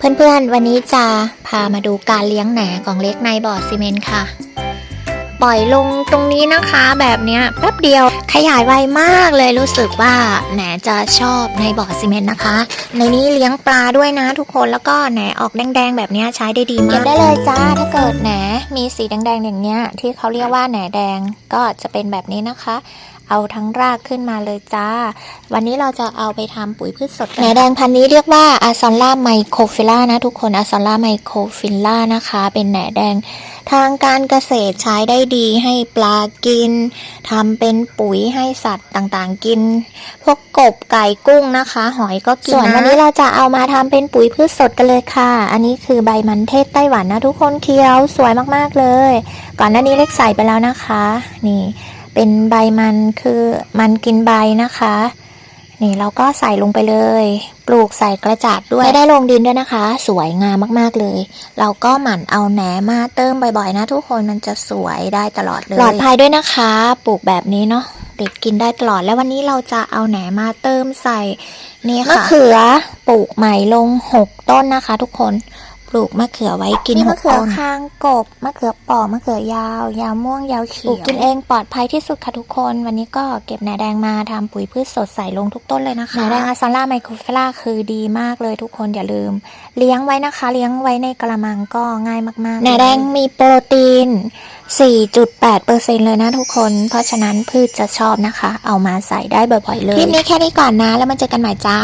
เพื่อนๆ วันนี้จะพามาดูการเลี้ยงแหนของเล็กในบ่อซีเมนต์ค่ะ ปล่อยลงตรงนี้นะคะแบบเนี้ยแป๊บเดียวขยายไวมากเลยรู้สึกว่าแหนจะชอบในบ่อซีเมนต์นะคะ ในนี้เลี้ยงปลาด้วยนะทุกคนแล้วก็แหนออกแดงๆ แบบเนี้ยใช้ได้ดีมากเก็บได้เลยจ้าถ้าเกิดแหนมีสีแดงๆอย่างเนี้ยที่เขาเรียกว่าแหนแดงก็จะเป็นแบบนี้นะคะ เอาทั้งรากขึ้นมาเลยจ้า วันนี้เราจะเอาไปทำปุ๋ยพืชสดแหนแดงพันนี้เรียกว่าอาซอนล่าไมโครฟิล่านะทุกคนอาซอนล่าไมโครฟิล่านะคะ เป็นแหนแดง ทางการเกษตรใช้ได้ดีให้ปลากินทำเป็นปุ๋ยให้สัตว์ต่างๆกิน พวกกบไก่กุ้งนะคะ หอยก็กินส่วนวันนี้เราจะเอามาทำเป็นปุ๋ยพืชสดกันเลยค่ะ อันนี้คือใบมันเทศไต้หวันนะทุกคนเคี้ยวสวยมากๆเลย ก่อนหน้านี้เล็กใส่ไปแล้วนะคะ นี่ เป็นใบมันคือมันกินใบนะคะ นี่เราก็ใส่ลงไปเลย ปลูกใส่กระจาดด้วยไม่ได้ลงดินด้วยนะคะ สวยงามมากๆเลย เราก็หมั่นเอาแหนมาเติมบ่อยๆนะ ทุกคนมันจะสวยได้ตลอดเลยปลอดภัยด้วยนะคะ ปลูกแบบนี้เนาะเด็กกินได้ตลอดแล้ววันนี้เราจะเอาแหนมาเติมใส่นี่ค่ะมะเขือปลูกใหม่ลงหกต้นนะคะ ทุกคน ปลูกมะเขือไว้กินนี่หมะกเขือต้น คางกบมะเขือปอกมะเขือยาว ยาวม่วงยาวเขีปลูยกวกินเองปลอดภัยที่สุดค่ะทุกคน วันนี้ก็เก็บแหนแดงมาทำปุ๋ยพืชสดใส่ลงทุกต้นเลยนะคะแหนแดงอาซาร่าไมโครเฟล่าคือดีมากเลยทุกคนอย่าลืม เลี้ยงไว้นะคะ เลี้ยงไว้ในกระมังก็ง่ายมากๆแหนแดงมีโปรตีน 4.8%เลยนะทุกคน เพราะฉะนั้นพืชจะชอบนะคะ เอามาใส่ได้บ่อยๆเลยคลิปนี้แค่นี้ก่อนนะ แล้วมาเจอกันใหม่จ้า